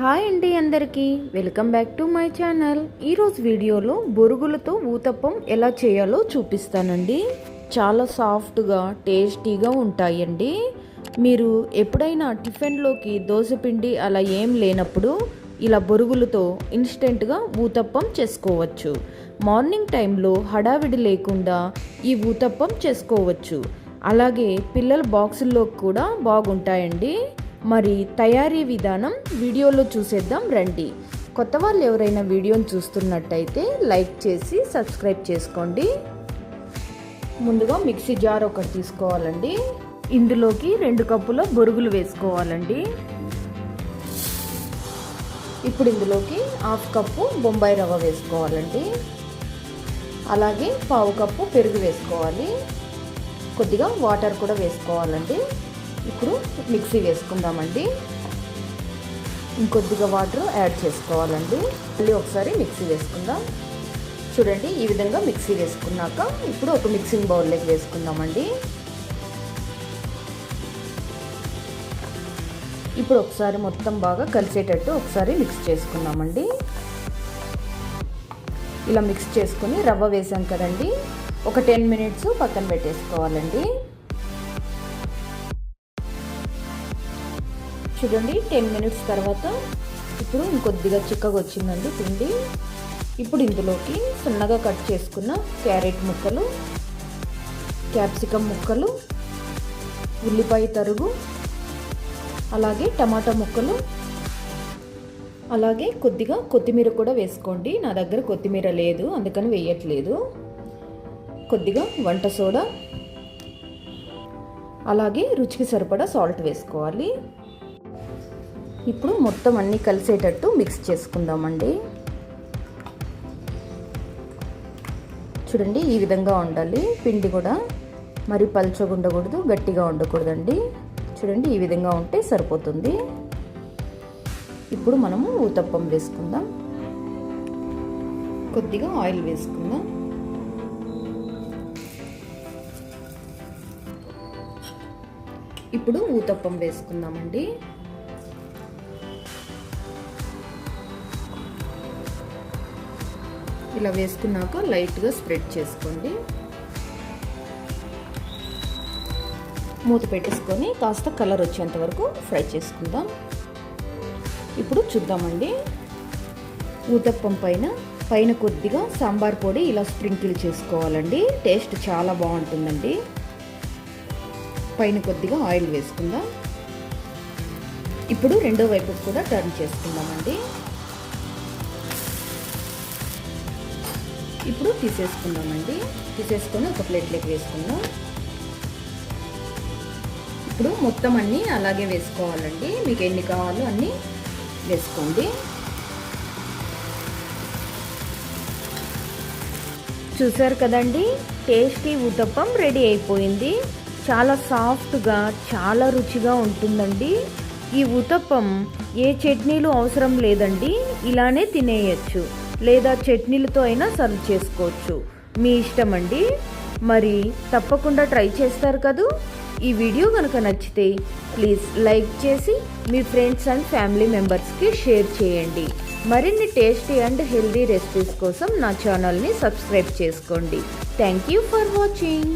Hi అండి అందరికీ. Welcome back to my channel. ఈరోజు వీడియోలో బొరుగులతో ఊతప్పం ఎలా చేయాలో చూపిస్తానండి. చాలా సాఫ్ట్గా టేస్టీగా ఉంటాయండి. మీరు ఎప్పుడైనా టిఫిన్లోకి దోశపిండి అలా ఏం లేనప్పుడు ఇలా బొరుగులతో ఇన్స్టెంట్గా ఊతప్పం చేసుకోవచ్చు. మార్నింగ్ టైంలో హడావిడి లేకుండా ఈ ఊతప్పం చేసుకోవచ్చు. అలాగే పిల్లల బాక్సుల్లో కూడా బాగుంటాయండి. మరి తయారీ విధానం వీడియోలో చూసేద్దాం రండి. కొత్త వాళ్ళు ఎవరైనా వీడియోని చూస్తున్నట్టయితే లైక్ చేసి సబ్స్క్రైబ్ చేసుకోండి. ముందుగా మిక్సీ జార్ ఒకటి తీసుకోవాలండి. ఇందులోకి రెండు కప్పుల బొరుగులు వేసుకోవాలండి. ఇప్పుడు ఇందులోకి హాఫ్ కప్పు బొంబాయి రవ్వ వేసుకోవాలండి. అలాగే పావు కప్పు పెరుగు వేసుకోవాలి. కొద్దిగా వాటర్ కూడా వేసుకోవాలండి. ఇప్పుడు మిక్సీ వేసుకుందామండి. ఇంకొద్దిగా వాటర్ యాడ్ చేసుకోవాలండి. మళ్ళీ ఒకసారి మిక్సీ వేసుకుందాం. చూడండి ఈ విధంగా మిక్సీ వేసుకున్నాక ఇప్పుడు ఒక మిక్సింగ్ బౌల్లోకి వేసుకుందామండి. ఇప్పుడు ఒకసారి మొత్తం బాగా కలిసేటట్టు ఒకసారి మిక్స్ చేసుకుందామండి. ఇలా మిక్స్ చేసుకుని రవ్వ వేసాం కదండి. ఒక టెన్ మినిట్స్ పక్కన పెట్టేసుకోవాలండి. చూడండి టెన్ మినిట్స్ తర్వాత ఇప్పుడు ఇంకొద్దిగా చిక్కగా వచ్చిందండి పిండి. ఇప్పుడు ఇందులోకి సన్నగా కట్ చేసుకున్న క్యారెట్ ముక్కలు క్యాప్సికమ్ ముక్కలు ఉల్లిపాయ తరుగు అలాగే టమాటా ముక్కలు అలాగే కొద్దిగా కొత్తిమీర కూడా వేసుకోండి. నా దగ్గర కొత్తిమీర లేదు అందుకని వేయట్లేదు. కొద్దిగా వంట సోడా అలాగే రుచికి సరిపడా సాల్ట్ వేసుకోవాలి. ఇప్పుడు మొత్తం అన్నీ కలిసేటట్టు మిక్స్ చేసుకుందామండి. చూడండి ఈ విధంగా ఉండాలి పిండి కూడా మరి పల్చగా ఉండకూడదు గట్టిగా ఉండకూడదండి చూడండి ఈ విధంగా ఉంటే సరిపోతుంది. ఇప్పుడు మనము ఊతప్పం వేసుకుందాం. కొద్దిగా ఆయిల్ వేసుకుందాం. ఇప్పుడు ఊతప్పం వేసుకుందామండి. ఇలా వేసుకున్నాక లైట్గా స్ప్రెడ్ చేసుకోండి. మూత పెట్టేసుకొని కాస్త కలర్ వచ్చేంత వరకు ఫ్రై చేసుకుందాం. ఇప్పుడు చూద్దామండి. ఊతప్పం పైన పైన కొద్దిగా సాంబార్ పొడి ఇలా స్ప్రింకిల్ చేసుకోవాలండి. టేస్ట్ చాలా బాగుంటుందండి. పైన కొద్దిగా ఆయిల్ వేసుకుందాం. ఇప్పుడు రెండో వైపు కూడా టర్న్ చేసుకుందామండి. ఇప్పుడు తీసేసుకుందామండి. తీసేసుకొని ఒక ప్లేట్లోకి వేసుకుందాం. ఇప్పుడు మొత్తం అన్నీ అలాగే వేసుకోవాలండి. మీకు ఎన్ని కావాలో అన్నీ వేసుకోండి. చూసారు కదండి? టేస్టీ ఉతప్పం రెడీ అయిపోయింది. చాలా సాఫ్ట్గా చాలా రుచిగా ఉంటుందండి. ఈ ఉతప్పం ఏ చట్నీలు అవసరం లేదండి. ఇలానే తినేయచ్చు. లేదా చట్నీలతో అయినా సర్వ్ చేసుకోవచ్చు. మీ ఇష్టం అండి? మరి తప్పకుండా ట్రై చేస్తారు కదూ? ఈ వీడియో కనుక నచ్చితే ప్లీజ్ లైక్ చేసి మీ ఫ్రెండ్స్ అండ్ ఫ్యామిలీ మెంబర్స్కి షేర్ చేయండి. మరిన్ని టేస్టీ అండ్ హెల్దీ రెసిపీస్ కోసం నా ఛానల్ని సబ్స్క్రైబ్ చేసుకోండి. Thank you for watching.